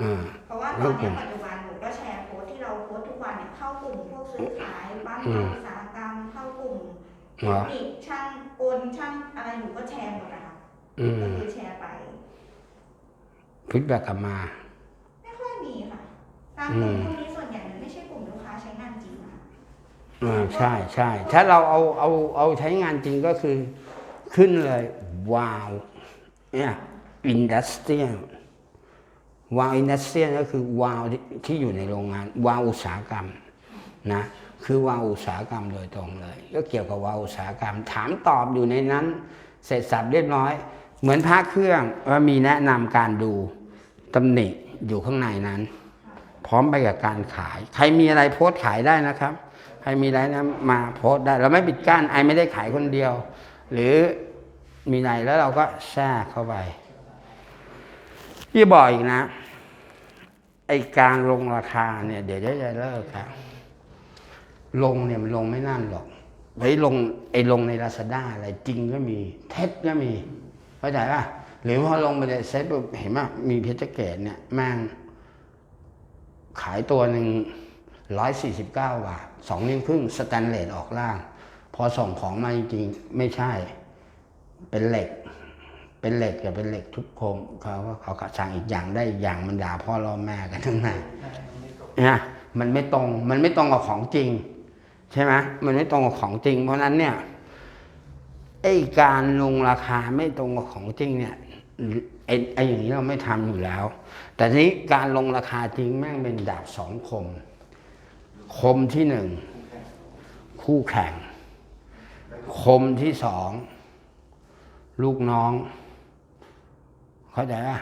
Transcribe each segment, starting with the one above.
อ่าเพราะว่าตอนเนี้ยปัจจุบันหนูก็แชร์โพสต์ที่เราโพสต์ทุกวันเนี่ยเข้ากลุ่มพวกซื้อขายบ้านอืมอุตสาหกรรมเข้ากลุ่มเทเหรคอนิคช่างกลช่างอะไรหนูก็แชร์หมดอะค่ะอืมก็คือแชร์ไปฟีดแบ็กกลับมา ไม่ค่อยมีค่ะตามกลุ่มพวกนี้ส่วนใหญ่มันไม่ใช่กลุ่มลูกค้าใช้งานจริงอะค่ะอ่าใช่ใช่ถ้าเราเอาเอาเอาใช้งานจริงก็คือ ขึ้นเลย ว้าวเนี่ยอินดัสเทรียล วาวอินดัสเทรียก็คือวาวที่ที่อยู่ในโรงงาน วาวอุตสาหกรรมนะคือวาวอุตสาหกรรมโดยตรงเลย ก็เกี่ยวกับวาวอุตสาหกรรม ถามตอบอยู่ในนั้น เสร็จสับเรียบร้อย เหมือนพระเครื่องว่ามีแนะนำการดูตำหนิอยู่ข้างในนั้น พร้อมไปกับการขาย ใครมีอะไรโพสต์ขายได้นะครับ ใครมีอะไรนะมาโพสต์ได้ เราไม่ปิดกั้นไอไม่ได้ขายคนเดียว หรือมีอะไรแล้วเราก็แทรกเข้าไป พี่บอกอีกนะ ไอการลงราคาเนี่ย เดี๋ยวจะจเลิกครับลงเนี่ยมันลงไม่นั่นหรอกไอ้ลงไอ้ลงในลาซาด้าอะไรจริงก็มีเท็จก็มีเข้าใจป่ะหรือพอลงไปในเซ็ตปุ๊บเห็นป่ะมีเพชรเกตเนี่ยแม่งขายตัวหนึ่งร้อยสี่สิบเก้าบาทสองนิ้วครึ่งสแตนเลสออกล่าง พอส่งของมาจริงๆไม่ใช่ เป็นเหล็ก เป็นเหล็กกับเป็นเหล็กทุกโคมเขาก็เขาก็สั่งอีกอย่างได้อีกอย่างมันด่าพ่อรอแม่กันทั้งนั้นนะมันไม่ตรงมันไม่ตรงกับของจริง ใช่ไหมมันไม่ตรงกับของจริง เพราะฉะนั้นเนี่ยไอ้การลงราคาไม่ตรงกับของจริงเนี่ยไอ้ไอ้อย่างนี้เราไม่ทำอยู่แล้ว แต่ทีนี้การลงราคาจริงแม่งเป็นดาบสองคม คมที่หนึ่งคู่แข่ง คมที่สอง ลูกน้อง เข้าใจป่ะ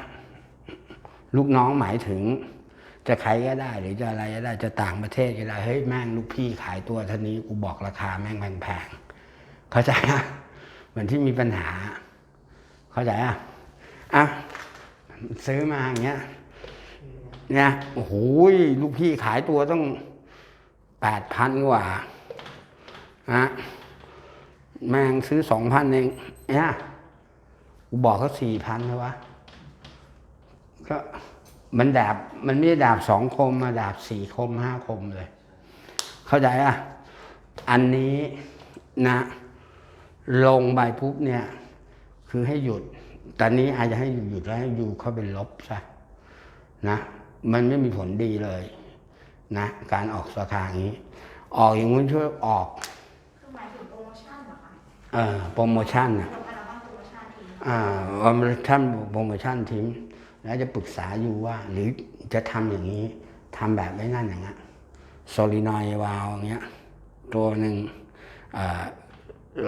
ลูกน้องหมายถึง จะใครก็ได้ หรือจะอะไรก็ได้จะต่างประเทศก็ได้เฮ้ยแม่งลูกพี่ขายตัวเท่านี้กูบอกราคาแม่งแพงๆเข้าใจป่ะเหมือนที่มีปัญหา เข้าใจอะอะซื้อมาอย่างเงี้ยเนี่ยโอ้โหลูกพี่ขายตัวต้องแปดพันกว่านะแม่งซื้อสองพันเองเนี่ยกูบอกเขาสี่พันเลยวะ ก็มันดาบมันไม่ได้ดาบสองคมมาดาบสี่คมห้าคมเลย เข้าใจอะ อันนี้นะ ลงไปปุ๊บเนี่ย คือให้หยุด ตอนนี้อาจจะให้หยุดแล้วให้ยูเข้าเป็นลบซะนะ มันไม่มีผลดีเลย นะ การออกราคาอย่างนี้ ออกอย่างนี้ช่วยออกคือหมายถึงโปรโมชั่นเหรอคะเอ่อโปรโมชั่นอะลงอัลบั้มโปรโมชั่นทีอ่าว่ามันท่านโปรโมชั่นทิ้ง แล้วจะปรึกษาอยู่ว่า หรือจะทำอย่างนี้ทำแบบไม่นั่นอย่างเงี้ยโซลินอยวาลอย่างเงี้ยตัวหนึ่ง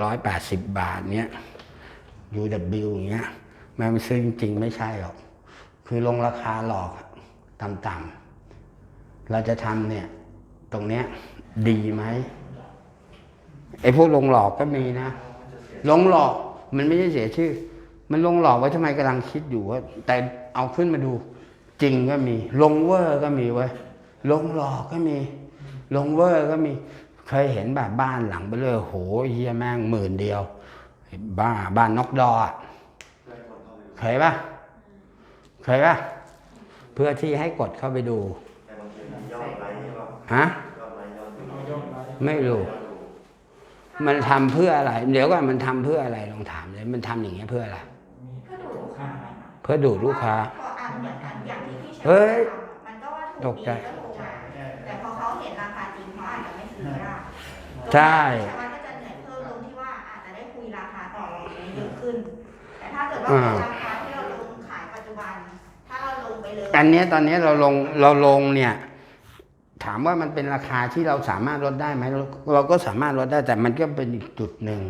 ร้อยแปดสิบบาทเนี้ย UW อย่างเงี้ยมันซื้อจริง ๆ ไม่ใช่หรอก คือลงราคาหลอกต่ำๆเราจะทำเนี่ย ตรงเนี้ย ดีไหมไอ้พวกลงหลอกก็มีนะลงหลอกมันไม่ใช่เสียชื่อ มันลงหลอกไว้ทำไมกำลังคิดอยู่ว่าแต่ เอาขึ้นมาดู จริงก็มี ลงเวอร์ก็มีไว้ยลงหลอกก็มี ลงเวอร์ก็มี เคยเห็นแบบบ้านหลังไปเลยโหเฮียแม่งหมื่นเดียว บ้าบ้านนกดออะเคยปะเคยปะเพื่อที่ให้กดเข้าไปดูฮะไลค์ย่อดูไม่รู้มันทำเพื่ออะไร เดี๋ยวก่อนมันทำเพื่ออะไรลองถามเลยมันทำอย่างเงี้ยเพื่ออะไร ก็ดูลูกค้าไหมคะ เพื่อดูดลูกค้าพออ่านเหมือนกันอย่างที่พี่แชร์เฮ้ยทำมันก็ว่าตถูกกดีใจก็โทรมาแต่พอเขาเห็นราคาจริงเขาอาจจะไม่ซื้อก็ได้ใช่แต่ว่าก็จะเหนื่อยเพิ่มตรงที่ว่าอาจจะได้คุยราคาต่อรองได้เยอะขึ้น แต่ถ้าเกิดว่าเป็นราคาที่เราลงขายปัจจุบัน ถ้าเราลงไปเลย อันเนี้ยตอนเนี้ยเราลงเราลงเนี่ย ถามว่ามันเป็นราคาที่เราสามารถลดได้ไหมเราเราก็สามารถลดได้แต่มันก็เป็นอีกจุดหนึ่ง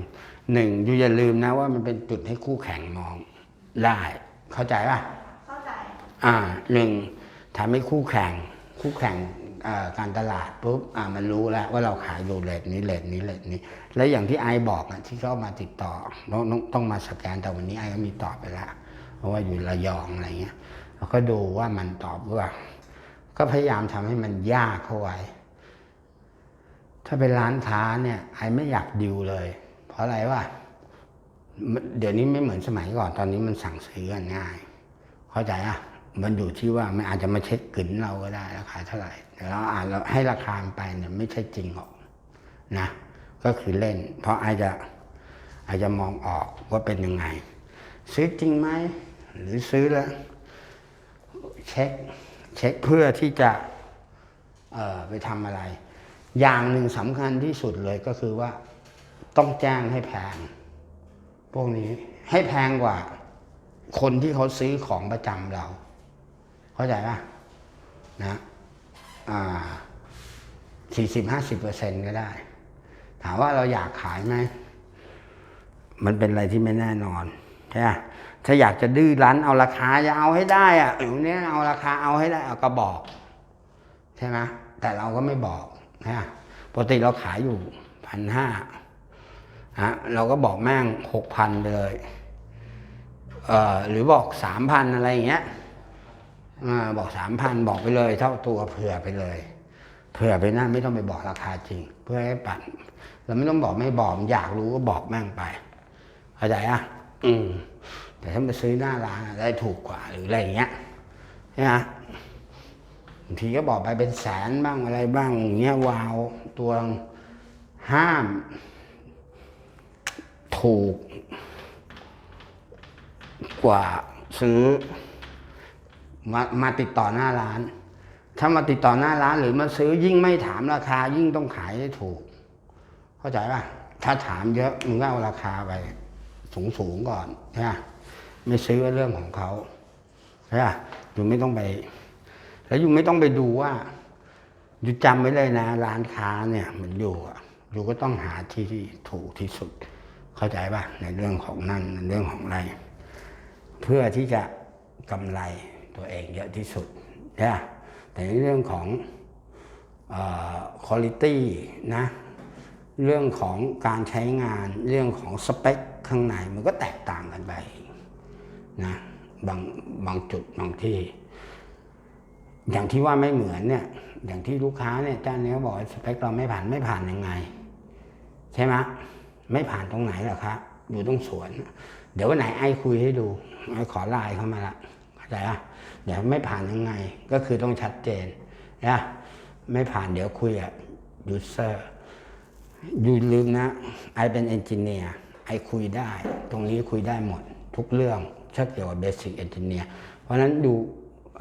หนึ่งอยู่อย่าลืมนะว่ามันเป็นจุดให้คู่แข่งมองได้ เข้าใจป่ะ เข้าใจ อ่าหนึ่งทำให้คู่แข่ง คู่แข่งอ่าการตลาดปุ๊บอ่ามันรู้แล้วว่าเราขายอยู่เลทนี้เลทนี้เลทนี้ แล้วอย่างที่ไอบอกอะที่เขามาติดต่อต้องต้องต้องมาสแกนแต่วันนี้ไอก็มีตอบไปแล้วเพราะว่าอยู่ระยองอะไรเงี้ยเราก็ดูว่ามันตอบหรือเปล่า ก็พยายามทำให้มันยากเข้าไว้ ถ้าเป็นร้านค้าเนี่ยไอไม่อยากดิวเลย เพราะอะไรวะมัน เดี๋ยวนี้ไม่เหมือนสมัยก่อนตอนนี้มันสั่งซื้อกันง่าย เข้าใจอะมันอยู่ที่ว่ามันอาจจะมาเช็คกึ๋นเราก็ได้ราคาเท่าไหร่แต่เราอ่านเราให้ราคาไปเนี่ยไม่ใช่จริงหรอกนะ ก็คือเล่น เพราะอาจจะอาจจะมองออกว่าเป็นยังไง ซื้อจริงไหมหรือซื้อแล้วเช็คเช็คเพื่อที่จะไปทำอะไร อย่างหนึ่งสำคัญที่สุดเลยก็คือว่าต้องแจ้งให้แพง พวกนี้ให้แพงกว่า คนที่เขาซื้อของประจำเรา เข้าใจป่ะนะอ่าสี่สิบห้าสิบเปอร์เซ็นก็ได้ ถามว่าเราอยากขายไหมมันเป็นอะไรที่ไม่แน่นอนใช่ไหมถ้าอยากจะดื้อรั้นเอาราคาจะเอาให้ได้อะเดี๋ยวนี้ยเอาราคาเอาให้ได้เอาก็บอก ใช่ไหมแต่เราก็ไม่บอกนะปกติเราขายอยู่พันห้า ฮะเราก็บอกแม่งหกพันไปเลยเอ่อหรือบอกสามพันอะไรอย่างเงี้ยอบอกสามพันบอกไปเลย เท่าตัวเผื่อไปเลย เผื่อไปนั่นไม่ต้องไปบอกราคาจริง เพื่อให้ปั่นเราไม่ต้องบอกไม่บอกอยากรู้ก็บอกแม่งไปเข้าใจอะอืมแต่ถ้ามาซื้อหน้าร้านได้ถูกกว่าหรืออะไรอย่างเงี้ยใช่ไหมบางทีก็บอกไปเป็นแสนบ้างอะไรบ้างอย่างเงี้ยวาวตัวห้าม ถูกกว่าซื้อมามาติดต่อหน้าร้าน ถ้ามาติดต่อหน้าร้านหรือมาซื้อยิ่งไม่ถามราคา ยิ่งต้องขายได้ถูก เข้าใจป่ะ ถ้าถามเยอะมึงก็เอาราคาไปสูงสูงก่อนใช่ไหมไม่ซื้อเรื่องของเขาใช่ป่ะอยู่ไม่ต้องไป แล้วอยู่ไม่ต้องไปดูว่าอยู่จำไว้เลยนะ ร้านค้าเนี่ย มันอยู่อะอยู่ก็ต้องหาที่ที่ถูกที่สุด เข้าใจป่ะในเรื่องของนั่นในเรื่องของอะไรเพื่อที่จะกำไรตัวเองเยอะที่สุดนะแต่ในเรื่องของคุณภาพนะเรื่องของการใช้งานเรื่องของสเปคข้างในมันก็แตกต่างกันไปนะบางบางจุดบางที่ อย่างที่ว่าไม่เหมือนเนี่ย อย่างที่ลูกค้าเนี่ยเจ้าเนี้ยบอกสเปคเราไม่ผ่านไม่ผ่านยังไง ใช่ไหม ไม่ผ่านตรงไหนหรอครับอยู่ตรงสวน เดี๋ยววันไหนไอ้คุยให้ดูไอ้ขอไลน์เข้ามาละเข้าใจอะเดี๋ยวไม่ผ่านยังไง ก็คือต้องชัดเจนนะไม่ผ่านเดี๋ยวคุยกับยูเซอร์อย่ลืมนะไอเป็นเอนจิเนียร์ไอคุยได้ ตรงนี้คุยได้หมด ทุกเรื่องถ้าเกี่ยวกับเบสิกเอนจิเนียร์เพราะฉะนั้นดู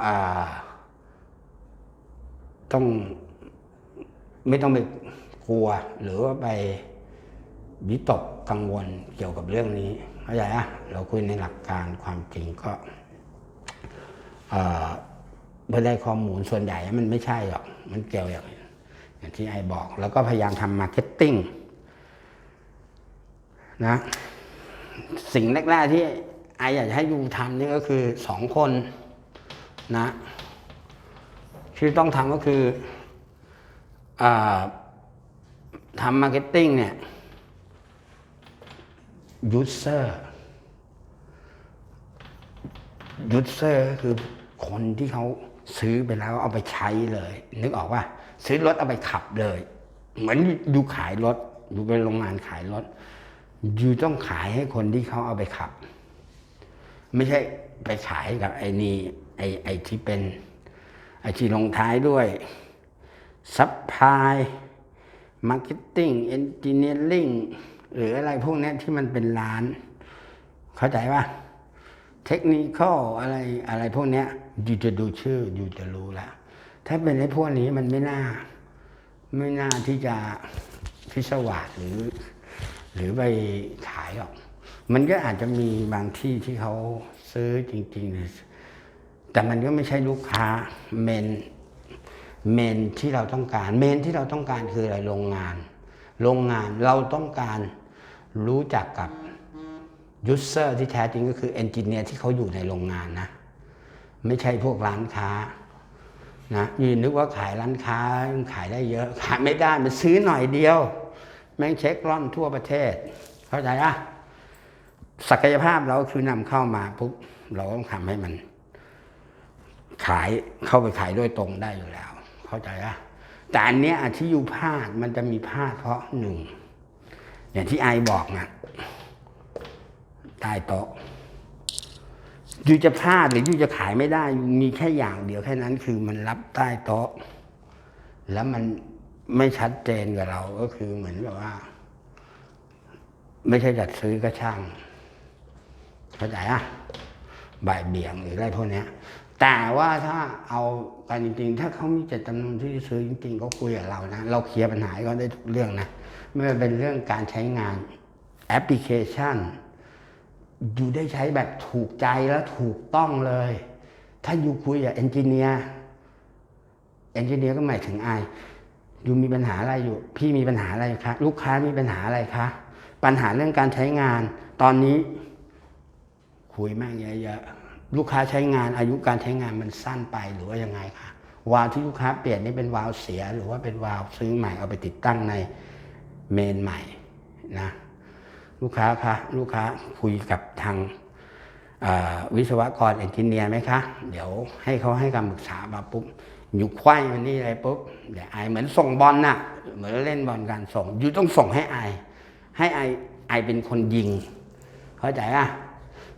อ่าต้องไม่ต้องไปกลัวหรือว่าไป วิตกกังวลเกี่ยวกับเรื่องนี้เข้าใจอะเราคุยในหลักการความจริงก็เพื่อได้ข้อมูลส่วนใหญ่มันไม่ใช่หรอก มันเกี่ยวอย่างอย่างที่ไอบอก แล้วก็พยายามทำมาร์เก็ตติ้งนะสิ่งแรก ๆ ที่ไออยากจะให้ยูทำนี่ก็คือสองคนนะที่ต้องทำก็คืออทำมาร์เก็ตติ้งเนี่ย ยูเซอร์ยูเซอร์คือคนที่เขาซื้อไปแล้วเอาไปใช้เลย นึกออกว่า ซื้อรถเอาไปขับเลย เหมือนอยู่ขายรถอยู่เป็นโรงงานขายรถอยู่ต้องขายให้คนที่เขาเอาไปขับ ไม่ใช่ไปขายกับไอ้นี่ไอ้ไอ้ที่เป็น ไอที่ลงท้ายด้วยซัพพลายมาร์เก็ตติ้งเอนจิเนียริง หรืออะไรพวกนี้ที่มันเป็นร้าน เข้าใจป่ะเทคนิคอะไรอะไรพวกนี้อยู่จะดูชื่ออยู่จะรู้แล้วถ้าเป็นไอ้พวกนี้มันไม่น่า ไม่น่าที่จะพิศวาสหรือ หรือไปขายหรอก มันก็อาจจะมีบางที่ที่เขาซื้อจริง ๆ แต่มันก็ไม่ใช่ลูกค้าเมนเมนที่เราต้องการ เมนที่เราต้องการคืออะไรโรงงาน โรงงานเราต้องการ รู้จักกับยูเซอร์ที่แท้จริงก็คือเอนจิเนียร์ที่เขาอยู่ในโรงงานนะ ไม่ใช่พวกร้านค้านะยืนนึกว่าขายร้านค้าขายได้เยอะขายไม่ได้มันซื้อหน่อยเดียว แม่งเช็คร่อนทั่วประเทศ เข้าใจอะศักยภาพเราคือนำเข้ามาปุ๊บเราต้องทำให้มัน ขายเข้าไปขายด้วยตรงได้อยู่แล้ว เข้าใจอะแต่อันเนี้ยที่อยู่พลาดมันจะมีพลาดเพราะหนึ่ง อย่างที่ไอบอกนะใต้โต๊ะยูจะพลาดหรือยูจะขายไม่ได้ยูมีแค่อย่างเดียวแค่นั้น คือมันรับใต้โต๊ะ แล้วมันไม่ชัดเจนกับเราก็คือเหมือนกับว่า ไม่ใช่จัดซื้อก็ช่างเข้าใจอะบ่ายเบี่ยงหรืออะไรพวกนี้แต่ว่าถ้าเอากันจริงๆ ถ้าเขามีเจตจำนวนที่จะซื้อจริงๆเขาคุยกับเรานะ เราเคลียร์ปัญหาให้เขาได้ทุกเรื่องนะ ไม่ว่าเป็นเรื่องการใช้งานแอปพลิเคชัน อยู่ได้ใช้แบบถูกใจและถูกต้องเลย ถ้าอยู่คุยกับเอนจิเนียร์เอนจิเนียร์ก็หมายถึงไออยู่มีปัญหาอะไรอยู่ พี่มีปัญหาอะไรคะ ลูกค้ามีปัญหาอะไรคะ ปัญหาเรื่องการใช้งาน ตอนนี้ คุยมากเยอะๆลูกค้าใช้งานอายุการใช้งานมันสั้นไปหรือว่ายังไงคะวาล์วที่ลูกค้าเปลี่ยนนี่เป็นวาล์วเสีย หรือว่าเป็นวาล์วซื้อใหม่เอาไปติดตั้งใน เมนใหม่นะลูกค้าคะลูกค้าคุยกับทางวิศวกรเอนจิเนียร์ไหมคะ เดี๋ยวให้เขาให้คำปรึกษามาปุ๊บอยู่ไขว้มันนี่อะไรปุ๊บเดี๋ยวไอเหมือนส่งบอลน่ะ เหมือนเล่นบอลกันส่งอยู่ต้องส่งให้ไอให้ไอไอเป็นคนยิง เข้าใจอะ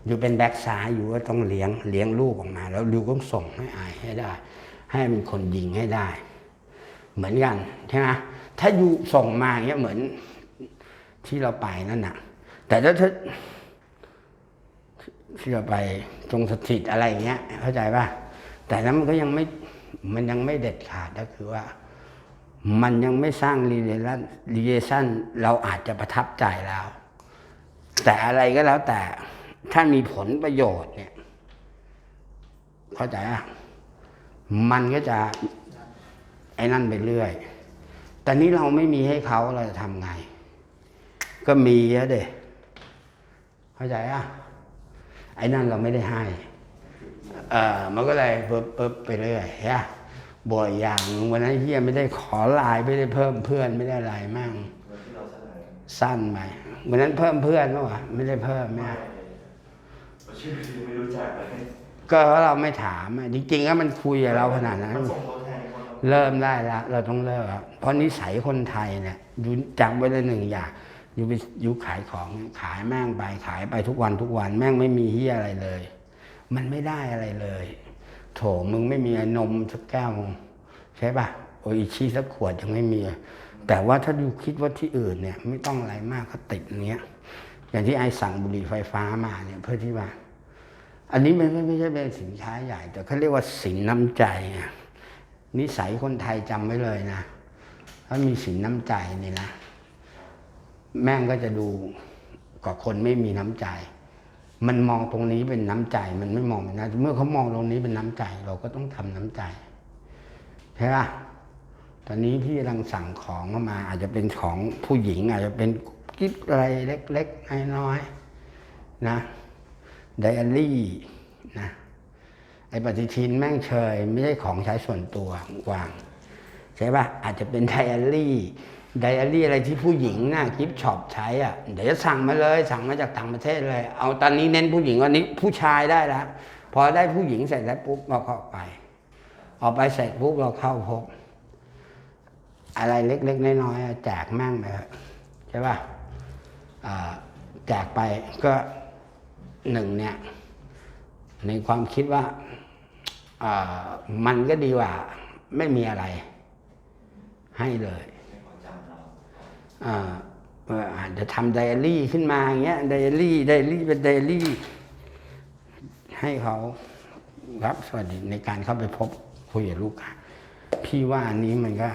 อยู่เป็นแบ็กซ้ายอยู่ก็ต้องเลี้ยงเลี้ยงลูกออกมา แล้วดูต้องส่งให้ไอให้ได้ ให้เป็นคนยิงให้ได้ เหมือนกันใช่ไหม ถ้าอยู่ส่งมาเงี้ยเหมือนที่เราไปนั่นน่ะ แต่ถ้าที่เราไปจงสถิตอะไรเงี้ย เข้าใจป่ะแต่นั้นมันก็ยังไม่มันยังไม่เด็ดขาดก็คือว่า มันยังไม่สร้างรีเลชั่นรีเลชั่นเราอาจจะประทับใจแล้ว แต่อะไรก็แล้วแต่ถ้ามีผลประโยชน์เนี่ย เข้าใจอะมันก็จะไอ้นั่นไปเรื่อย แต่นี้เราไม่มีให้เขาเราจะทำไง ก็มีอะเด็เข้าใจอะไอ้นั่นเราไม่ได้ให้เออมันก็เลยปึ๊บปึ๊บไปเรื่อยฮะบ่อยอย่างวันนั้นเฮียไม่ได้ขอไลน์ไม่ได้เพิ่มเพื่อนไม่ได้อะไรมั่งสั้นไปวันนั้นเพิ่มเพื่อนเมื่อวะไม่ได้เพิ่มไม่นะชื่อไม่รู้จักเลยก็เราไม่ถามอะจริงๆก็มันคุยกับเราขนาดนั้น เริ่มได้ล้วเราต้องเลิกเพราะนิสัยคนไทยเนี่ยอยู่จำไว้เลยหนึ่งอย่างอยู่ไปอยู่ขายของขายแม่งไปขายไปทุกวันทุกวันแม่งไม่มีเฮียอะไรเลย มันไม่ได้อะไรเลย โถมึงไม่มีนมสักแก้วใช่ปะโออิชิสักขวดยังไม่มี แต่ว่าถ้าอยู่คิดว่าที่อื่นเนี่ย ไม่ต้องอะไรมากก็ติดเนี้ยอย่างที่ไอสั่งบุหรี่ไฟฟ้ามาเนี่ยเพื่อที่ว่า อันนี้มันไม่ไม่ใช่เป็นสินค้าใหญ่ แต่เขาเรียกว่าสินน้ำใจไง นิสัยคนไทยจำไว้เลยนะถ้ามีสินน้ำใจนี่นะ แม่งก็จะดูกับคนไม่มีน้ำใจ มันมองตรงนี้เป็นน้ำใจ มันไม่มองเป็นน้ำเมื่อเขามองตรงนี้เป็นน้ำใจ เราก็ต้องทำน้ำใจใช่ปะตอนนี้พี่กำลังสั่งของเข้ามา อาจจะเป็นของผู้หญิง อาจจะเป็นกิ๊บอะไรเล็กๆน้อยๆนะไดอารี่นะ ไอ้ปฏิทินแม่งเชย ไม่ใช่ของใช้ส่วนตัวกวางใช่ปะอาจจะเป็นไดอารี่ไดอารี่อะไรที่ผู้หญิงน่ะกิฟช็อปใช้อะเดี๋ยวสั่งมาเลย สั่งมาจากต่างประเทศเลย เอาตอนนี้เน้นผู้หญิงวันนี้ผู้ชายได้แล้วพอได้ผู้หญิงเสร็จแล้วปุ๊บเราเข้าไป ออกไปเสร็จปุ๊บเราเข้าพบ อะไรเล็ก ๆ น้อยๆแจกแม่งไปใช่ปะอ่าแจกไปก็หนึ่งเนี่ย ในความคิดว่าามันก็ดีกว่า ไม่มีอะไร ให้เลยอาจจะทำไดอารี่ขึ้นมาอย่างเงี้ยไดอารี่ไดอารี่เป็นไดอารี่ ให้เขารับสวัสดีในการเข้าไปพบคุยกับลูกค้าพี่ว่าอันนี้มันก็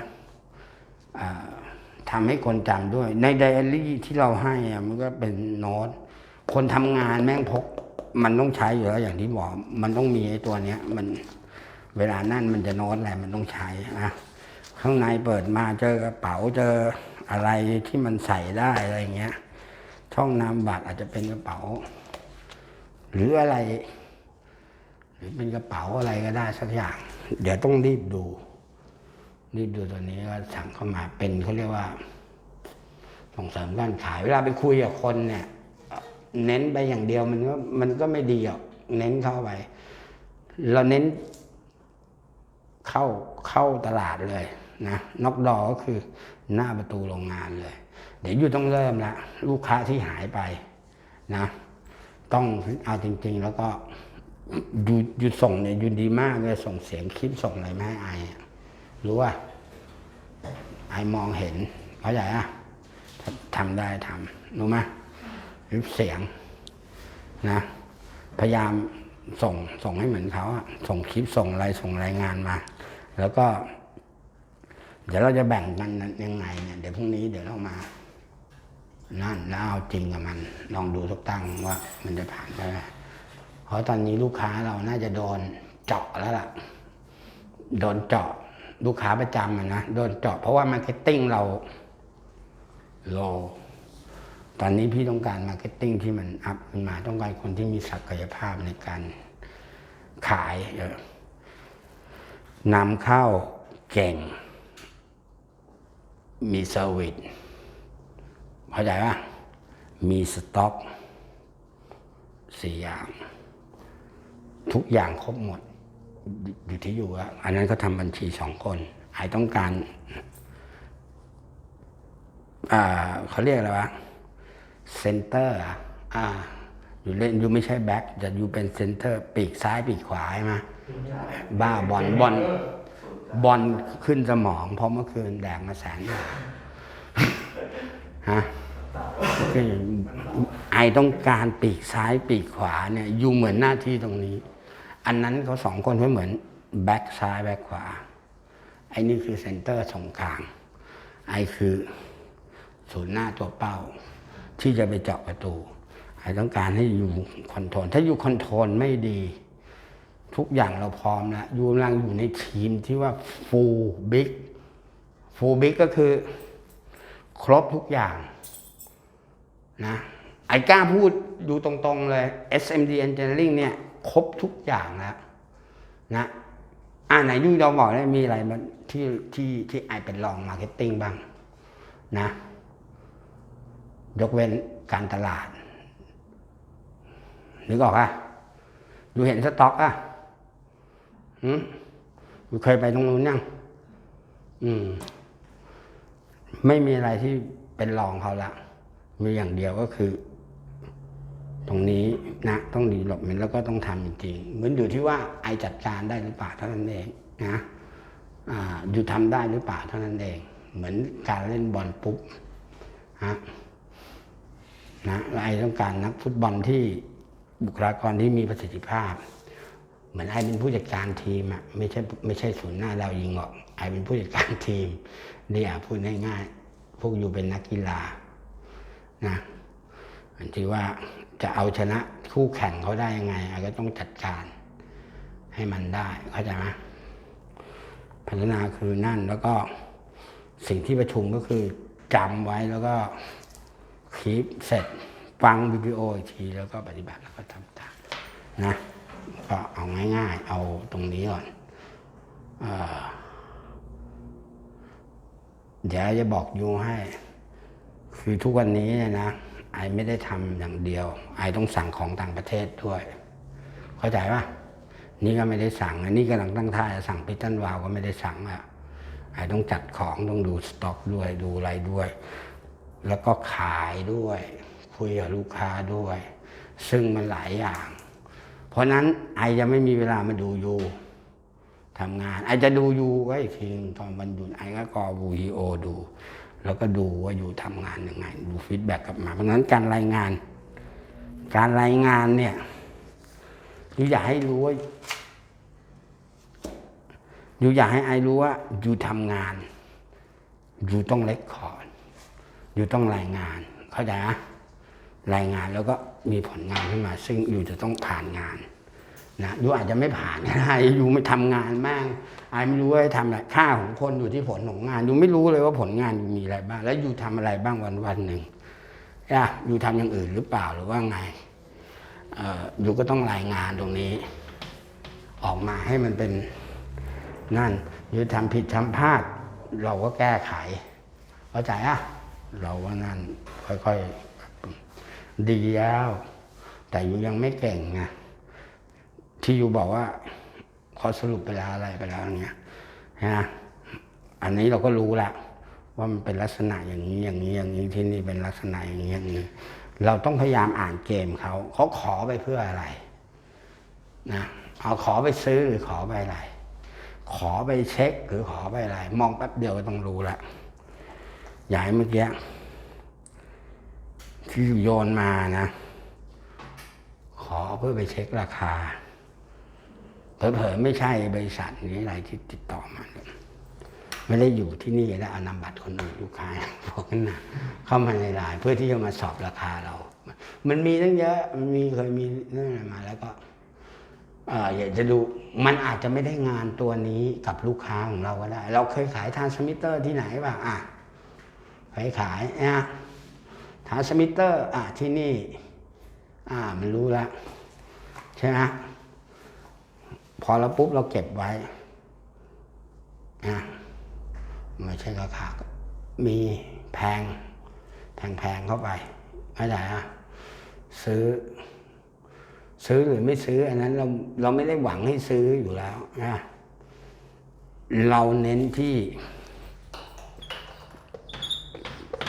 ทำให้คนจำด้วย ในไดอารี่ที่เราให้อะมันก็เป็นโน้ตคนทำงานแม่งพก มันต้องใช้อยู่แล้วอย่างที่บอกมันต้องมีไอ้ตัวเนี้ย มันเวลานั่นมันจะโน้ตอะไรมันต้องใช้นะข้างในเปิดมาเจอกระเป๋าเจออะไรที่มันใส่ได้อะไรเงี้ย ช่องนามบัตรอาจจะเป็นกระเป๋า หรืออะไร หรือเป็นกระเป๋าอะไรก็ได้สักอย่าง เดี๋ยวต้องรีบดู รีบดูตัวนี้ก็สั่งเข้ามาเป็นเขาเรียกว่าส่งเสริมการขายเวลาไปคุยกับคนเนี่ย เน้นไปอย่างเดียวมันก็มันก็ไม่ดีหรอกเน้นเข้าไป เราเน้นเข้าเข้าตลาดเลยนะน็อกดอก็คือหน้าประตูโรงงานเลย เดี๋ยวอยู่ต้องเริ่มละลูกค้าที่หายไปนะ ต้องเอาจริง ๆ แล้วก็ยูยูส่งเนี่ยยูดีมากเลยส่งเสียงคลิปส่งอะไรมาให้ไอรู้ว่าไอมองเห็นเข้าใจอะทำได้ทำรู้ไหม คลิปเสียงนะ พยายามส่งส่งให้เหมือนเขาอะส่งคลิปส่งอะไรส่งรายงานมา แล้วก็ เดี๋ยวเราจะแบ่งกันยังไงเนี่ยเดี๋ยวพรุ่งนี้เดี๋ยวเรามา นั่นแล้วเอาจริงกับมัน ลองดูสักตั้งว่า มันจะผ่านไปไหมเพราะตอนนี้ลูกค้าเราน่าจะโดนเจาะแล้วล่ะ โดนเจาะลูกค้าประจำนะโดนเจาะเพราะว่ามาร์เก็ตติ้งเราโล ตอนนี้พี่ต้องการมาร์เก็ตติ้งที่มันอัพขึ้นมาต้องการคนที่มีศักยภาพในการขายเออนำเข้าเก่ง มีเซอร์วิสเข้าใจป่ะมีสต็อกสี่อย่าง ทุกอย่างครบหมด อยู่อยู่ที่อยู่อะอันนั้นเขาทำบัญชีสองคนไอต้องการ อ่าเขาเรียกอะไรวะ เซนเตอร์อะอ่าอยู่เล่นอยู่ไม่ใช่แบ็คแต่อยู่เป็นเซนเตอร์ ปีกซ้ายปีกขวาใช่ไหมบ้าบอลบอลบอลขึ้นสมอง เพราะเมื่อคืนแดกมาแสนกว่าฮะคือไอต้องการปีกซ้ายปีกขวาเนี่ยอยู่เหมือนหน้าที่ตรงนี้ อันนั้นเขาสองคนเขาเหมือนแบ็คซ้ายแบ็คขวาไอ้นี่คือเซนเตอร์สงกลาง ไอคือศูนย์หน้าตัวเป้า ที่จะไปเจาะประตูไอต้องการให้อยู่คอนโทรลถ้าอยู่คอนโทรลไม่ดี ทุกอย่างเราพร้อมแล้วอยู่กำลังอยู่ในทีมที่ว่าฟูลบิ๊กฟูลบิ๊กก็คือ ครบทุกอย่างนะไอ้กล้าพูดดูตรงๆเลย SMD Engineering เนี่ย ครบทุกอย่างแล้วนะอ่าไหนยูเราบอกได้มีอะไรบ้างที่ที่ที่ไอเป็นรองมาร์เก็ตติ้งบ้างนะ ยกเว้นการตลาดนึกออกอะยูเห็นสต็อกอะหืมยูเคยไปตรงนู้นยังอืม ไม่มีอะไรที่เป็นรองเขาละ มีอย่างเดียวก็คือ ตรงนี้นะ ต้องดีหลบมันแล้วก็ต้องทำจริงๆเหมือนอยู่ที่ว่าไอจัดการได้หรือเปล่าเท่านั้นเองนะอ่าอยู่ทำได้หรือเปล่าเท่านั้นเอง เหมือนการเล่นบอลปุ๊บฮะ นะไอต้องการนักฟุตบอลที่บุคลากรที่มีประสิทธิภาพ เหมือนไอเป็นผู้จัดการทีมอะไม่ใช่ไม่ใช่ศูนย์หน้าเราวยิงหรอกไอเป็นผู้จัดการทีมเนี่ยพูดง่ายๆพวกอยู่เป็นนักกีฬานะอันที่ว่าจะเอาชนะคู่แข่งเขาได้ยังไงไอก็ต้องจัดการให้มันได้เข้าใจไหมพัฒนาคือนั่นแล้วก็สิ่งที่ประชุมก็คือจำไว้แล้วก็ คลิปเสร็จฟังวิดีโออีกทีแล้วก็ปฏิบัติแล้วก็ทำตามนะก็เอาง่ายๆ เอาตรงนี้ก่อนเอเดี๋ยวจะบอกยูให้ คือทุกวันนี้เนี่ยนะไอไม่ได้ทำอย่างเดียว ไอต้องสั่งของต่างประเทศด้วย เข้าใจปะนี่ก็ไม่ได้สั่งอันนี้กำลังตั้งท่าจะสั่งพิตันวาวก็ไม่ได้สั่งอะไอต้องจัดของต้องดูสต็อกด้วยดูอะไรด้วย แล้วก็ขายด้วย คุยกับลูกค้าด้วย ซึ่งมันหลายอย่าง เพราะนั้นไอจะไม่มีเวลามาดูยูทำงาน ไอจะดูยูไว้อีกทีตอนวันหยุดไอก็กอบูฮีโอดู แล้วก็ดูว่าอยู่ทำงานยังไง ดูฟีดแบ็กกลับมา เพราะฉะนั้นการรายงาน การรายงานเนี่ยยูอยากให้รู้ว่ายูอยากให้ไอรู้ว่ายูทำงานยูต้องเล็กคอร์ด ยูต้องรายงานเข้าใจนะรายงานแล้วก็มีผลงานขึ้นมา ซึ่งอยู่จะต้องผ่านงานนะยูอาจจะไม่ผ่านก็ได้ยูไม่ทำงานมากไอไม่รู้ว่าทำอะไรค่าของคนอยู่ที่ผลของงานยูไม่รู้เลยว่าผลงานยูมีอะไรบ้าง แล้วยูทำอะไรบ้างวันวันหนึ่งอะยูทำอย่างอื่นหรือเปล่าหรือว่าไงเอ่อยูก็ต้องรายงานตรงนี้ ออกมาให้มันเป็นนั่นยูทำผิดทำพลาด เราก็แก้ไขเข้าใจอะ เราว่านั่นค่อยๆดีแล้ว แต่อยู่ยังไม่เก่งไงที่อยู่บอกว่าขอสรุปไปแล้วอะไรไปแล้วเนี้ยนะอันนี้เราก็รู้ละว่ามันเป็นลักษณะอย่างนี้อย่างนี้อย่างนี้ที่นี่เป็นลักษณะอย่างนี้อย่างนี้ เราต้องพยายามอ่านเกมเขาเขาขอไปเพื่ออะไรนะเอาขอไปซื้อหรือขอไปอะไร ขอไปเช็คหรือขอไปอะไร มองแป๊บเดียวก็ต้องรู้ละ ย่างเมื่อกี้ที่โยนมานะ ขอเพื่อไปเช็คราคา เผลอๆไม่ใช่บริษัทนี้อะไรที่ติดต่อมาไม่ได้อยู่ที่นี่แล้วเอานำบัตรคนอื่นลูกค้าพวกนั้นนะเข้ามาในไลน์เพื่อที่จะมาสอบราคาเรา มันมีตั้งเยอะมันมีเคยมีเรื่องอะไรมาแล้วก็เอ่ออยากจะดูมันอาจจะไม่ได้งานตัวนี้กับลูกค้าของเราก็ได้ เราเคยขายทานสมิเตอร์ที่ไหนบ้างอะ เคยขายนะทานสมิเตอร์อะที่นี่ อ่ามันรู้แล้วใช่ไหมพอเราปุ๊บเราเก็บไว้นะไม่ใช่ราคามีแพง แพงๆเข้าไปเข้าใจอะซื้อ ซื้อหรือไม่ซื้อ อันนั้นเราเราไม่ได้หวังให้ซื้ออยู่แล้วนะเราเน้นที่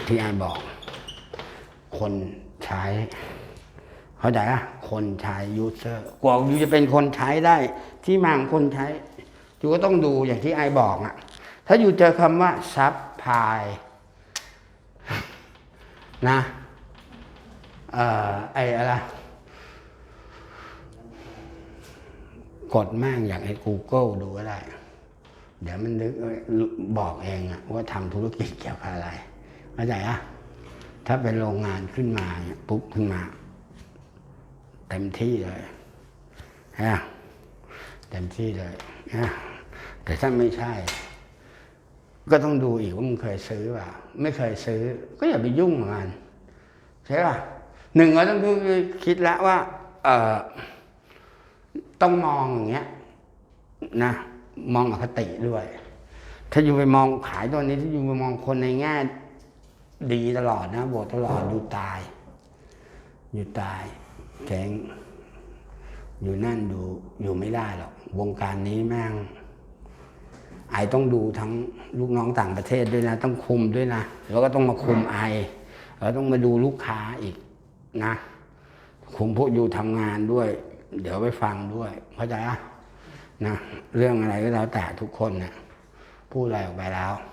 ที่ไอบอก คนใช้เข้าใจอะคนใช้ยูเซอร์กว่ายูจะเป็นคนใช้ได้ที่มาของคนใช้ยูก็ต้องดูอย่างที่ไอบอกอะถ้าอยู่เจอคำว่าซับพายนะเอ่อไออะไรกดแม่งอย่างไอ้ Google ดูก็ได้ เดี๋ยวมันนึกบอกเองอะว่าทำธุรกิจเกี่ยวกับอะไร เข้าใจอะถ้าเป็นโรงงานขึ้นมาเนี่ยปุ๊บขึ้นมา เต็มที่เลยฮะเต็มที่เลยฮะแต่ถ้าไม่ใช่ ก็ต้องดูอีกว่ามึงเคยซื้อป่าไม่เคยซื้อ ก็อย่าไปยุ่งกับมันใช่ป่ะหนึ่งเราต้องคิดแล้วว่า เออต้องมองอย่างเงี้ยนะมองอคติด้วย ถ้าอยู่ไปมองขายตัวนี้ถ้าอยู่ไปมองคนในแง่ ดีตลอดนะบวกตลอดอยู่ตาย อยู่ตายแข็งอยู่นั่นดูอยู่ไม่ได้หรอก วงการนี้แม่งไอต้องดูทั้งลูกน้องต่างประเทศด้วยนะ ต้องคุมด้วยนะ แล้วก็ต้องมาคุมไอแล้วต้องมาดูลูกค้าอีกนะ คุมพวกอยู่ทำงานด้วย เดี๋ยวไปฟังด้วยเข้าใจอะนะเรื่องอะไรก็แล้วแต่ทุกคนเนะพูดอะไรออกไปแล้วเพ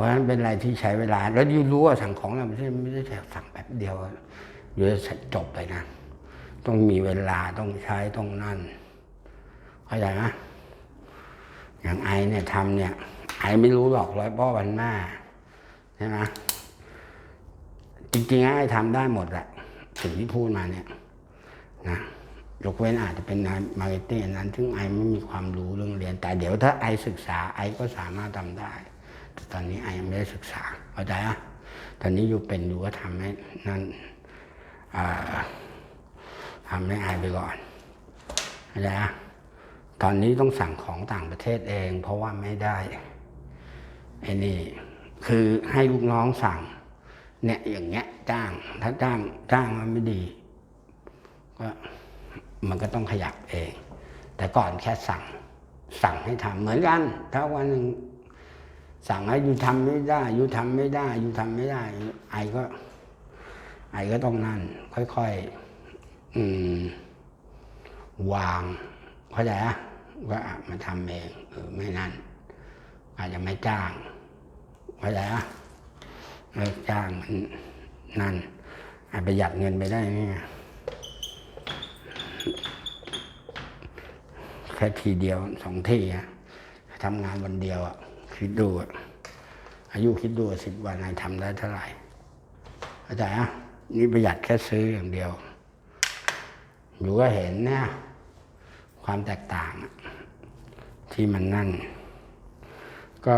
ราะฉะนั้นเป็นอะไรที่ใช้เวลา แล้วยูรู้ว่าสั่งของเราไม่ใช่ไม่ได้สั่งแบบเดียวอยู่จะจบไปนะ ต้องมีเวลาต้องใช้ต้องนั่นเข้าใจไหมอย่างไอเนี่ยทำเนี่ย ไอไม่รู้หรอกร้อยพ่อวันแม่ใช่ไหมจริงๆไอทำได้หมดแหละสิ่งที่พูดมาเนี่ยนะยกเว้นอาจจะเป็นงานมาร์เก็ตติ้งนนั้น ซึ่งไอไม่มีความรู้เรื่องเรียน แต่เดี๋ยวถ้าไอศึกษาไอก็สามารถทำได้ ตอนนี้ไอยังไม่ได้ศึกษาเข้าใจอะตอนนี้อยู่เป็นอยู่ก็ทำให้นั่นทำให้ไอไปก่อนเข้าใจอะตอนนี้ต้องสั่งของต่างประเทศเอง เพราะว่าไม่ได้ไอ้นี่คือให้ลูกน้องสั่ง เนี่ยอย่างเงี้ยจ้าง ถ้าจ้างจ้างมันไม่ดี ก็มันก็ต้องขยับเอง แต่ก่อนแค่สั่ง สั่งให้ทำเหมือนกัน ถ้าวันหนึ่ง สั่งให้อยู่ทำไม่ได้อยู่ทำไม่ได้อยู่ทำไม่ได้ ไอก็ ไอก็ต้องนั่น ค่อยๆอืม วางเข้าใจอะว่ามาทำเองเออไม่นั่น อาจจะไม่จ้างเข้าใจอะเลิกจ้างมันนั่นอาจประหยัดเงินไปได้นี่แค่ทีเดียวสองที่อะทำงานวันเดียวอะ คิดดูอะอายุคิดดูสิบวันนายทำได้เท่าไหร่เข้าใจอะนี่ประหยัดแค่ซื้ออย่างเดียว อยู่ก็เห็นเนี่ยความแตกต่าง ที่มันนั่น ก็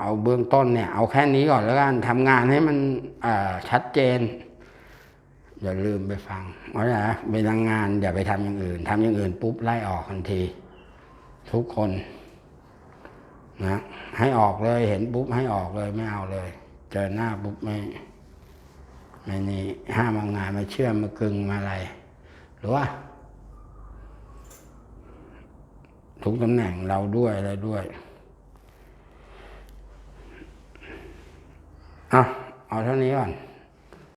เอาเบื้องต้นเนี่ย เอาแค่นี้ก่อนแล้วกันทำงานให้มันชัดเจน อย่าลืมไปฟังเพราะฉะนั้นเวลางานอย่าไปทำอย่างอื่นทำอย่างอื่นปุ๊บไล่ออกทันที ทุกคน นะให้ออกเลยเห็นปุ๊บให้ออกเลยไม่เอาเลย เจอหน้าปุ๊บไม่ไม่นี่ห้ามเอางานมาเชื่อมมากึงมาอะไร หรือว่าทุกตำแหน่งเราด้วยอะไรด้วยเอาเอาเท่านี้ก่อน